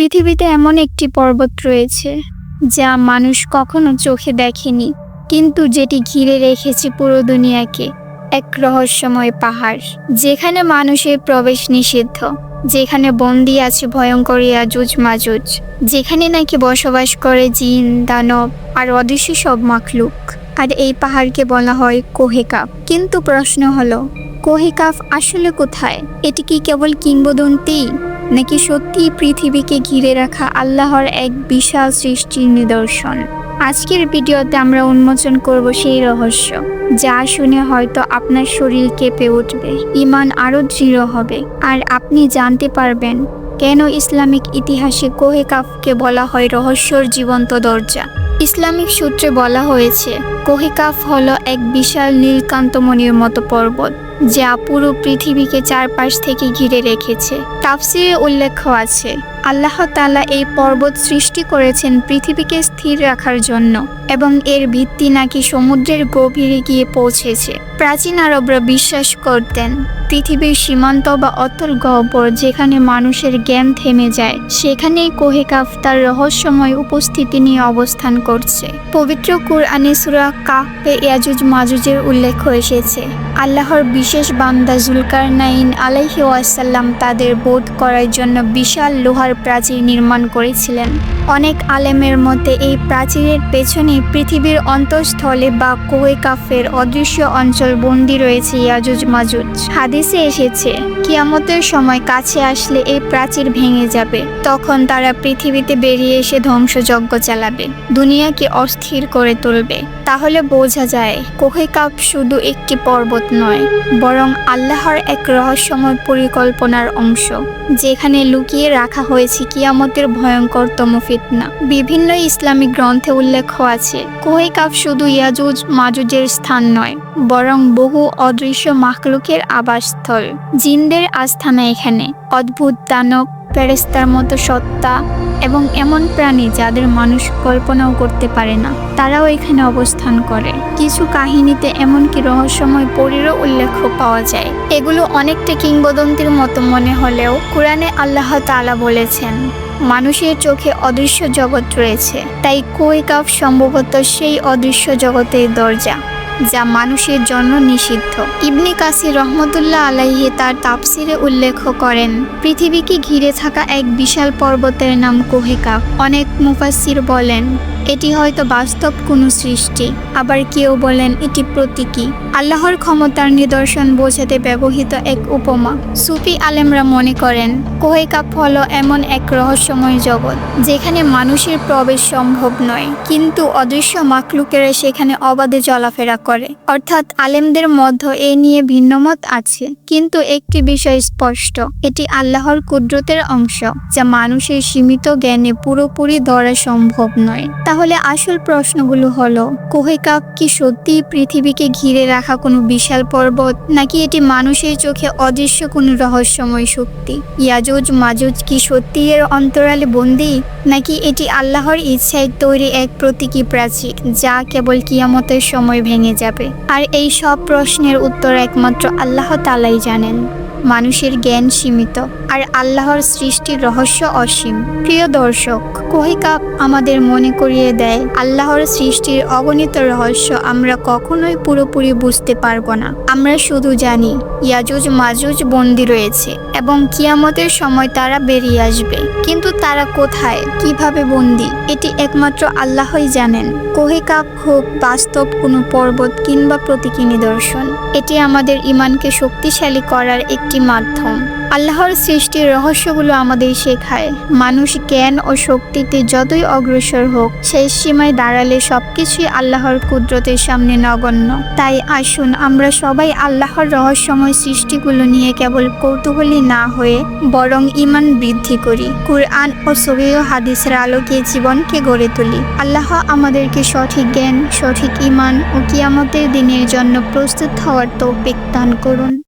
পৃথিবীতে এমন একটি পর্বত রয়েছে, যা মানুষ কখনো চোখে দেখেনি, কিন্তু যেটি ঘিরে রেখেছে পুরো দুনিয়াকে, এক রহস্যময় পাহাড়, যেখানে মানুষের প্রবেশ নিষিদ্ধ, যেখানে বন্দি আছে ভয়ঙ্কর ইয়াজুজ মাজুজ যেখানে নাকি বসবাস করে জিন, দানব আর অদৃশ্য সব মাখলুক। আর এই পাহাড়কে বলা হয় কোহেকাপ কিন্তু প্রশ্ন হলো, কোহেকাফ আসলে কোথায়? এটি কি কেবল কিংবদন্তি? নাকি সত্যি পৃথিবীকে ঘিরে রাখা আল্লাহর এক বিশাল সৃষ্টির নিদর্শন? আজকের ভিডিওতে আমরা উন্মোচন করব সেই রহস্য, যা শুনে হয়তো আপনার শরীর কেঁপে উঠবে ইমান আরও দৃঢ় হবে। আর আপনি জানতে পারবেন, কেন ইসলামিক ইতিহাসে কোহে কাফকে বলা হয় রহস্যর জীবন্ত দরজা? ইসলামিক সূত্রে বলা হয়েছে, কোহে কাফ হলো এক বিশাল নীলকান্তমণির মতো পর্বত। যা পুরো পৃথিবীকে চারপাশ থেকে ঘিরে রেখেছে। তাফসিরে উল্লেখ আছে, আল্লাহ তালা এই পর্বত সৃষ্টি করেছেন পৃথিবীকে স্থির রাখার জন্য এবং এর ভিত্তি নাকি সমুদ্রের গভীরে গিয়ে পৌঁছেছে। প্রাচীন আরবরা বিশ্বাস করতেন, পৃথিবীর সীমান্ত বা অতল গহ্বর যেখানে মানুষের জ্ঞান থেমে যায়, সেখানেই কোহেকাফ তার রহস্যময় উপস্থিতি নিয়ে অবস্থান করছে। পবিত্র কুরআনে সুরা কাফে ইয়াজুজ মাজুজের উল্লেখ এসেছে, আল্লাহর বিশেষ বান্দা জুলকার নাইন আলাইহি ওয়াসাল্লাম তাদের বোধ করার জন্য বিশাল লোহার প্রাচীর নির্মাণ করেছিলেন। অনেক আলেমের মতে এই প্রাচীরের পেছনে পৃথিবীর অন্তঃস্থলে বা কোয়েকাফের অদৃশ্য অঞ্চল বন্দী রয়েছে ইয়াজুজ মাজুজ। হাদিসে এসেছে, কিয়ামতের সময় কাছে আসলে এই প্রাচীর ভেঙে যাবে। তখন তারা পৃথিবীতে বেরিয়ে এসে ধ্বংসযজ্ঞ চালাবে, দুনিয়াকে অস্থির করে তুলবে। তাহলে বোঝা যায় কোহেকাপ শুধু একটি পর্বত নয় বরং আল্লাহর এক রহস্যময় পরিকল্পনার অংশ, যেখানে লুকিয়ে রাখা হয়েছে কিয়ামতের ভয়ঙ্করতম ফিতনা। বিভিন্ন ইসলামিক গ্রন্থে উল্লেখ আছে কোহেকাপ শুধু ইয়াজুজ মাজুজের স্থান নয়, বরং বহু অদৃশ্য মাখলুকের আবাসস্থল। জিনদের আস্থানা এখানে, অদ্ভুত দানব ফেরেস্তার মতো সত্তা এবং এমন প্রাণী যাদের মানুষ কল্পনাও করতে পারে না, তারাও এখানে অবস্থান করে। কিছু কাহিনীতে এমনকি রহস্যময় পরীরও উল্লেখ পাওয়া যায়। এগুলো অনেকটা কিংবদন্তির মতো মনে হলেও কোরআনে আল্লাহ তাআলা বলেছেন, মানুষের চোখে অদৃশ্য জগৎ রয়েছে, তাই কৈকাফ সম্ভবত সেই অদৃশ্য জগতের দরজা। যা মানুষের জন্য নিষিদ্ধ। ইবনে কাসির রহমতুল্লাহ আলাইহি তার তাপসিরে উল্লেখ করেন, পৃথিবীকে ঘিরে থাকা এক বিশাল পর্বতের নাম কোহেকা। অনেক মুফাসির বলেন এটি হয়তো বাস্তব কোনো সৃষ্টি। আবার কেউ বলেন এটি প্রতীকী। আল্লাহর ক্ষমতার নিদর্শন বোঝাতে ব্যবহৃত এক উপমা। সুফি আলেমরা মনে করেন, কোহেকাপ হলো এমন এক রহস্যময় জগৎ, যেখানে মানুষের প্রবেশ সম্ভব নয়, কিন্তু অদৃশ্য মাকলুকেরা সেখানে অবাধে চলাফেরা করে। অর্থাৎ আলেমদের মধ্যে এ নিয়ে ভিন্নমত আছে, কিন্তু একটি বিষয় স্পষ্ট, এটি আল্লাহর কুদরতের অংশ, যা মানুষের সীমিত জ্ঞানে পুরোপুরি ধরা সম্ভব নয়। তাহলে আসল প্রশ্নগুলো হলো কোহেকাক কি সত্যি পৃথিবীকে ঘিরে রাখা কোনো বিশাল পর্বত, নাকি এটি মানুষের চোখে অদৃশ্য কোনো রহস্যময় শক্তি? ইয়াজুজ, মাজুজ কি সত্যি এর অন্তরালে বন্দি? নাকি এটি আল্লাহর ইচ্ছায় তৈরি এক প্রতীকী প্রাচীর, যা কেবল কিয়ামতের সময় ভেঙে যাবে? আর এই সব প্রশ্নের উত্তর একমাত্র আল্লাহ তালাই জানেন। মানুষের জ্ঞান সীমিত, আর আল্লাহর সৃষ্টির রহস্য অসীম। প্রিয় দর্শক কোহিকাপ আমাদের মনে করিয়ে দেয়, আল্লাহর সৃষ্টির অগণিত রহস্য আমরা কখনোই পুরোপুরি বুঝতে পারব না। আমরা শুধু জানি, ইয়াজুজ মাজুজ বন্দি রয়েছে, এবং কিয়ামতের সময় তারা বেরিয়ে আসবে। কিন্তু তারা কোথায়? কীভাবে বন্দি? এটি একমাত্র আল্লাহই জানেন। কোহিকাপ হোক, বাস্তব কোনো পর্বত কিংবা প্রতীকী নিদর্শন, এটি আমাদের ইমানকে শক্তিশালী করার একটি মাধ্যম। আল্লাহর সৃষ্টির রহস্যগুলো আমাদের শেখায়। মানুষ জ্ঞান ও শক্তিতে যতই অগ্রসর হোক সেই সীমায় দাঁড়ালে সবকিছুই আল্লাহর কুদরতের সামনে নগণ্য। তাই আসুন, আমরা সবাই আল্লাহর রহস্যময় সৃষ্টিগুলো নিয়ে কেবল কৌতূহলী না হয়ে বরং ইমান বৃদ্ধি করি। কুরআন ও সহিহ হাদিসের আলোকে জীবনকে গড়ে তুলি। আল্লাহ আমাদেরকে সঠিক জ্ঞান, সঠিক ইমান ও কিয়ামতের দিনের জন্য প্রস্তুত হওয়ার তৌফিক দান করুন।